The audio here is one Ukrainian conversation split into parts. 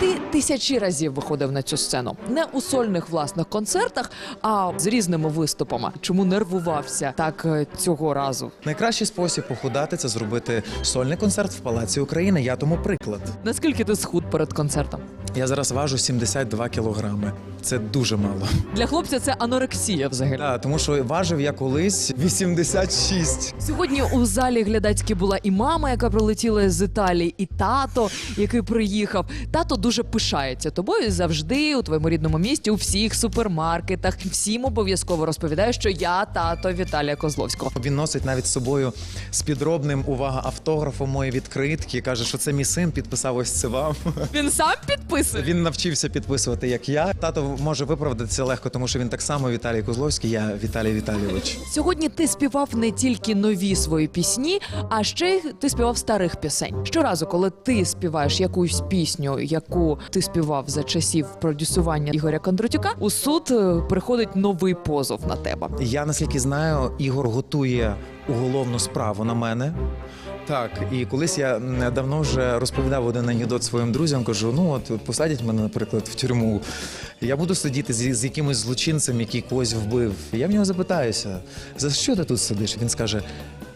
Ти тисячі разів виходив на цю сцену не у сольних власних концертах, а з різними виступами. Чому нервувався так е, цього разу? Найкращий спосіб похудати це зробити сольний концерт в Палаці України. Я тому приклад. Наскільки ти схуд перед концертом? Я зараз важу 72 кілограми. Це дуже мало. Для хлопця це анорексія взагалі. Да, тому що важив я колись 86. Сьогодні у залі глядацькій була і мама, яка прилетіла з Італії, і тато, який приїхав. Тато дуже пишається тобою завжди у твоєму рідному місті, у всіх супермаркетах. Всім обов'язково розповідає, що я тато Віталія Козловського. Він носить навіть з собою з підробним увага автографом мої відкритки. Каже, що це мій син підписав ось це вам. Він сам підписує. Він навчився підписувати, як я. Тато може виправдатися легко, тому що він так само Віталій Козловський, я Віталій Віталійович. Сьогодні ти співав не тільки нові свої пісні, а ще й ти співав старих пісень. Щоразу, коли ти співаєш якусь пісню, яку ти співав за часів продюсування Ігоря Кондратюка, у суд е, приходить новий позов на тебе. Я наскільки знаю, Ігор готує уголовну справу на мене. Так, і колись я давно вже розповідав один анекдот своїм друзям. Кажу: ну от посадять мене, наприклад, в тюрму. Я буду сидіти з, з якимось злочинцем, який когось вбив. Я в нього запитаюся, за що ти тут сидиш? Він скаже: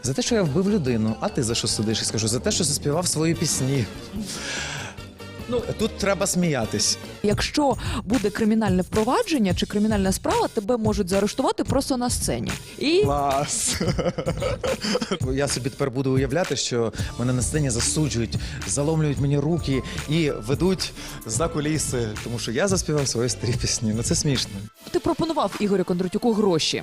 за те, що я вбив людину. А ти за що сидиш? Я скажу, за те, що заспівав свої пісні. Ну тут треба сміятись. Якщо буде кримінальне впровадження чи кримінальна справа, тебе можуть заарештувати просто на сцені. І Клас! Я собі тепер буду уявляти, що мене на сцені засуджують, заломлюють мені руки і ведуть за куліси, тому що я заспівав свої старі пісні. Ну це смішно. ти пропонував Ігорю Кондратюку гроші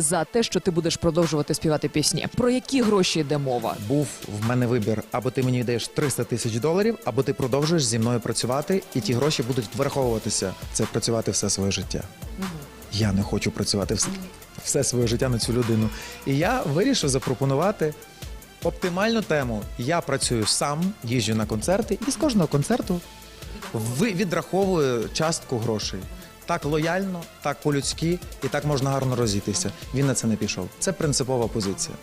за те, що ти будеш продовжувати співати пісні. Про які гроші йде мова? Був в мене вибір: або ти мені даєш 300 тисяч доларів, або ти продовжуєш зі мною працювати, і ті гроші будуть враховуватися. Це працювати все своє життя. Я не хочу працювати все, все своє життя на цю людину. І я вирішив запропонувати оптимальну тему. Я працюю сам, їжджу на концерти, і з кожного концерту відраховую частку грошей. Так лояльно, так по-людськи, і так можна гарно розійтися. Він на це не пішов. Це принципова позиція.